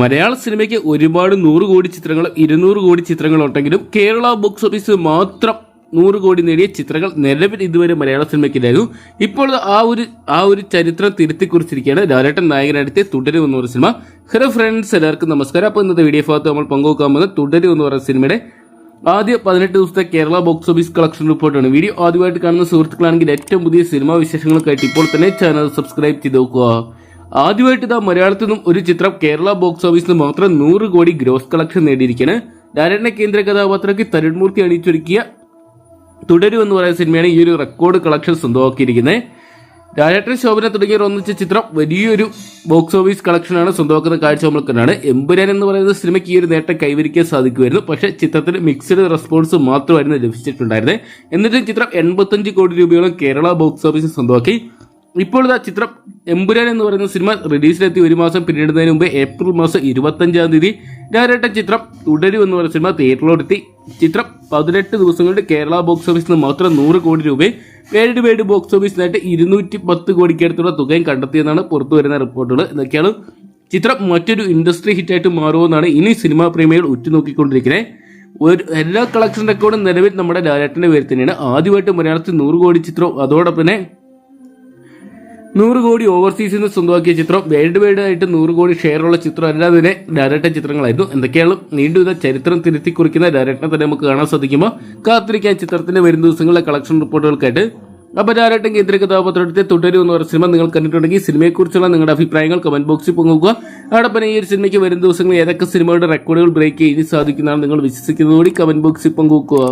മലയാള സിനിമയ്ക്ക് ഒരുപാട് നൂറ് കോടി ചിത്രങ്ങളും ഇരുന്നൂറ് കോടി ചിത്രങ്ങൾ ഉണ്ടെങ്കിലും കേരള ബോക്സ് ഓഫീസ് മാത്രം നൂറ് കോടി നേടിയ ചിത്രങ്ങൾ നിലവിൽ ഇതുവരെ മലയാള സിനിമയ്ക്കില്ലായിരുന്നു. ഇപ്പോൾ ആ ഒരു ആ ഒരു ചരിത്രം തിരുത്തി കുറിച്ചിരിക്കുകയാണ് ലാലേട്ടൻ നായകനടുത്ത് തുടരും എന്ന് പറയുന്ന സിനിമ. ഹലോ ഫ്രണ്ട്സ് എല്ലാവർക്കും നമസ്കാരം. അപ്പോൾ ഇന്നത്തെ വീഡിയോ ഭാഗത്ത് നമ്മൾ പങ്കുവെക്കാൻ പോകുന്നത് തുടരും എന്ന് പറയുന്ന സിനിമയുടെ ആദ്യ പതിനെട്ട് ദിവസത്തെ കേരള ബോക്സ് ഓഫീസ് കളക്ഷൻ റിപ്പോർട്ടാണ്. വീഡിയോ ആദ്യമായിട്ട് കാണുന്ന സുഹൃത്തുക്കളാണെങ്കിൽ ഏറ്റവും പുതിയ സിനിമാ വിശേഷങ്ങൾക്കായിട്ട് ഇപ്പോൾ തന്നെ ചാനൽ സബ്സ്ക്രൈബ് ചെയ്ത് നോക്കുക. ആദ്യമായിട്ട് ഇതാ മലയാളത്തിൽ നിന്നും ഒരു ചിത്രം കേരള ബോക്സ് ഓഫീസിൽ മാത്രം നൂറ് കോടി ഗ്രോസ് കളക്ഷൻ നേടിയിരിക്കുകയാണ് ഡയറക്ടറിന്റെ കേന്ദ്ര കഥാപാത്രക്ക് തരുൺമൂർത്തി അണിയിച്ചൊരുക്കിയ തുടരും എന്ന് പറയുന്ന സിനിമയാണ് ഈ ഒരു റെക്കോർഡ് കളക്ഷൻ സ്വന്തമാക്കിയിരിക്കുന്നത്. ഡയറക്ടർ ശോഭന തുടങ്ങിയവർ ഒന്നിച്ച ചിത്രം വലിയൊരു ബോക്സ് ഓഫീസ് കളക്ഷനാണ് സ്വന്തമാക്കുന്ന കാഴ്ച നമ്മൾ കണ്ടാണ്. എമ്പുരാൻ എന്ന് പറയുന്ന സിനിമയ്ക്ക് ഈ ഒരു നേട്ടം കൈവരിക്കാൻ സാധിക്കുമായിരുന്നു. പക്ഷേ ചിത്രത്തിന് മിക്സഡ് റെസ്പോൺസ് മാത്രമായിരുന്നു ലഭിച്ചിട്ടുണ്ടായിരുന്നത്. എന്നിട്ടും ചിത്രം എൺപത്തഞ്ച് കോടി രൂപയോളം കേരള ബോക്സ് ഓഫീസിൽ സ്വന്തമാക്കി. ഇപ്പോൾ ചിത്രം എമ്പുരാൻ എന്ന് പറയുന്ന സിനിമ റിലീസിലെത്തി ഒരു മാസം പിന്നിടുന്നതിന് മുമ്പ് ഏപ്രിൽ മാസം ഇരുപത്തഞ്ചാം തീയതി ഡയറക്ടർ ചിത്രം തുടരും എന്ന് പറയുന്ന സിനിമ തിയേറ്ററിലോടെത്തി ചിത്രം പതിനെട്ട് ദിവസങ്ങളുടെ കേരള ബോക്സ് ഓഫീസിൽ നിന്ന് മാത്രം നൂറ് കോടി രൂപയും വേൾഡ് വൈഡ് ബോക്സ് ഓഫീസിനായിട്ട് ഇരുന്നൂറ്റി പത്ത് കോടിക്കടുത്തുള്ള തുകയും കണ്ടെത്തിയെന്നാണ് പുറത്തു വരുന്ന റിപ്പോർട്ടുകൾ. ഇതൊക്കെയാണ് ചിത്രം മറ്റൊരു ഇൻഡസ്ട്രി ഹിറ്റായിട്ട് മാറുമെന്നാണ് ഇനി സിനിമാ പ്രേമികൾ ഉറ്റുനോക്കിക്കൊണ്ടിരിക്കുന്നത്. ഒരു എല്ലാ കളക്ഷൻ റെക്കോർഡും നിലവിൽ നമ്മുടെ ലാലേട്ടന്റെ പേര് തന്നെയാണ്. ആദ്യമായിട്ട് മലയാളത്തിൽ നൂറ് കോടി ചിത്രം. അതോടൊപ്പം തന്നെ നൂറ് കോടി ഓവർസീസിൽ നിന്ന് സ്വന്തമാക്കിയ ചിത്രം വേൾഡ് വൈഡ് ആയിട്ട് നൂറ് കോടി ഷെയറുള്ള ചിത്രം അല്ല അതിനെ ഡയറക്ടർ ചിത്രങ്ങളായിരുന്നു. എന്തൊക്കെയാണ് നീണ്ടു ഇത് ചരിത്രം തിരുത്തി കുറിക്കുന്ന ഡയറക്ടറെ തന്നെ നമുക്ക് കാണാൻ സാധിക്കുമ്പോൾ കാത്തിരിക്കാൻ ചിത്രത്തിന്റെ വരും ദിവസങ്ങളിലെ കളക്ഷൻ റിപ്പോർട്ടുകൾക്കായിട്ട്. അപ്പോൾ ഡയറക്ടർ കേന്ദ്ര കഥാപാത്രത്തെ തുടരും എന്ന് പറഞ്ഞ സിനിമ നിങ്ങൾ കണ്ടിട്ടുണ്ടെങ്കിൽ സിനിമയെക്കുറിച്ചുള്ള നിങ്ങളുടെ അഭിപ്രായങ്ങൾ കമന്റ് ബോക്സിൽ പങ്കുവെക്കുക അതോടൊപ്പം ഈ ഒരു സിനിമയ്ക്ക് വരും ദിവസങ്ങളിൽ ഏതൊക്കെ സിനിമകളുടെ റെക്കോർഡുകൾ ബ്രേക്ക് ചെയ്ത് സാധിക്കുന്നതാണ് നിങ്ങൾ വിശ്വസിക്കുന്നതുകൂടി കമന്റ് ബോക്സിൽ പങ്കുവെക്കുക